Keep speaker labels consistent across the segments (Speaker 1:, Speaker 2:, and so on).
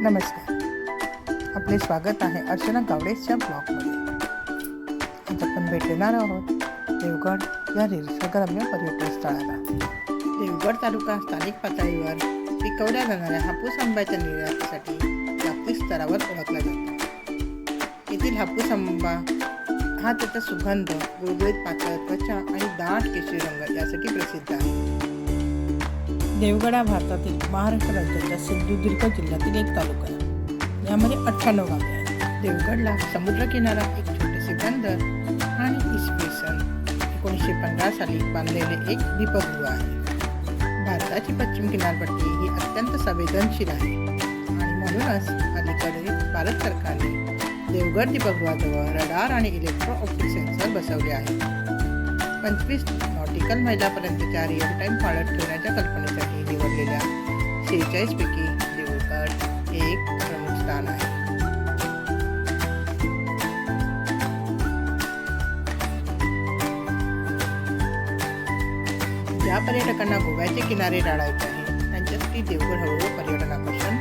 Speaker 1: नमस्कार. आपले स्वागत आहे अर्चना गावडेसच्या ब्लॉगमध्ये. आज आपण भेटणार आहोत देवगड या निसर्गरम्य पर्यटन स्थळाला. देवगड तालुका स्थानिक पातळीवर पिकवल्या जाणाऱ्या हापूस आंब्याच्या निर्यातीसाठी जागतिक स्तरावर ओळखला जातो. येथील हापूस आंबा हा त्याचा सुगंध गुळगुळीत पातळ त्वचा आणि दाट केशरी रंग यासाठी प्रसिद्ध आहे. देवगड हा भारतातील महाराष्ट्र राज्याच्या सिंधुदुर्ग जिल्ह्यातील एक तालुका आहे. यामध्ये अठ्ठ्याण्णव गावे आहेत. देवगडला समुद्रकिनारा एक छोटेसे बंदर आणि इसवी सन एकोणीसशे पंधरा साली बांधलेले एक दीपगृह आहे. भारताची पश्चिम किनारपट्टी ही अत्यंत संवेदनशील आहे. आणि म्हणूनच अलीकडे भारत सरकारने देवगड दीपगृहाजवळ रडार आणि इलेक्ट्रो ऑप्टिक सेन्सर बसवले आहेत. पंचवीस नॉटिकल मैलापर्यंतच्या रिअल टाईम पाळत ठेवण्याच्या कल्पनेसाठी निवडलेल्या सेहेचाळीसपैकी देऊळगड हे एक प्रमुख स्थान आहे. ज्या पर्यटकांना गोव्याचे किनारे टाळायचे आहे त्यांच्यासाठी देवगड हळूहळू पर्यटन आकर्षण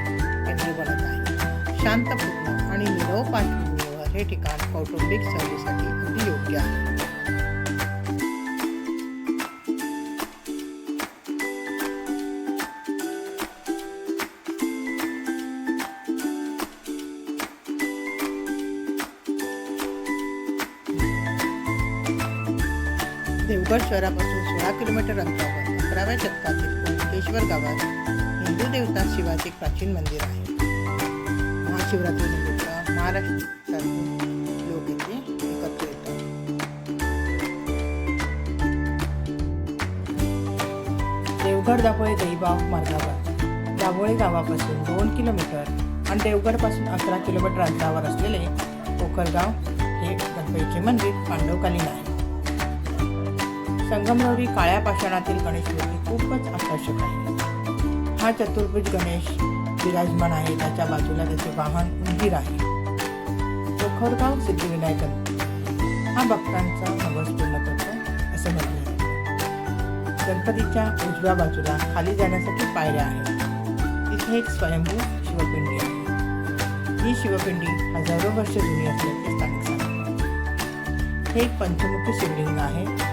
Speaker 1: केंद्र बनत आहे. शांतपूर्ण आणि निरव पार्श्वभूमीवर हे ठिकाण कौटुंबिक सहलीसाठी अगदी योग्य आहे. देवगड शहरापासून सोळा किलोमीटर अंतरावर अकराव्या शतकातील कुणकेश्वर गावात हिंदू देवता शिवाचे एक प्राचीन मंदिर आहे. महाशिवरात्रीनिमित्त महाराष्ट्र लोक येथे एकत्र येतात. देवगड दाभोळे दहीबाव मार्गावर दाभोळे गावापासून दोन किलोमीटर आणि देवगडपासून अकरा किलोमीटर अंतरावर असलेले पोखरगाव हे गणपतीचे मंदिर पांडवकालीन आहे. संगमरवरी काळ्या पाषाणातील गणेश मूर्ती खूपच आकर्षक आहे. हा चतुर्भुज गणेश विराजमान आहे. त्याच्या बाजूला त्याचे वाहन उंदीर आहे. चोखरगाव सिद्धिविनायक हा भक्तांचा नवस पूर्ण करतो असे म्हटले गणपतीच्या उजव्या बाजूला खाली जाण्यासाठी पायऱ्या आहेत. तिथे एक स्वयंभू शिवपिंडी आहे. ही शिवपिंडी हजारो वर्ष जुनी असल्याचे स्थानिक सांगतात. हे एक पंचमुखी शिवलिंग आहे.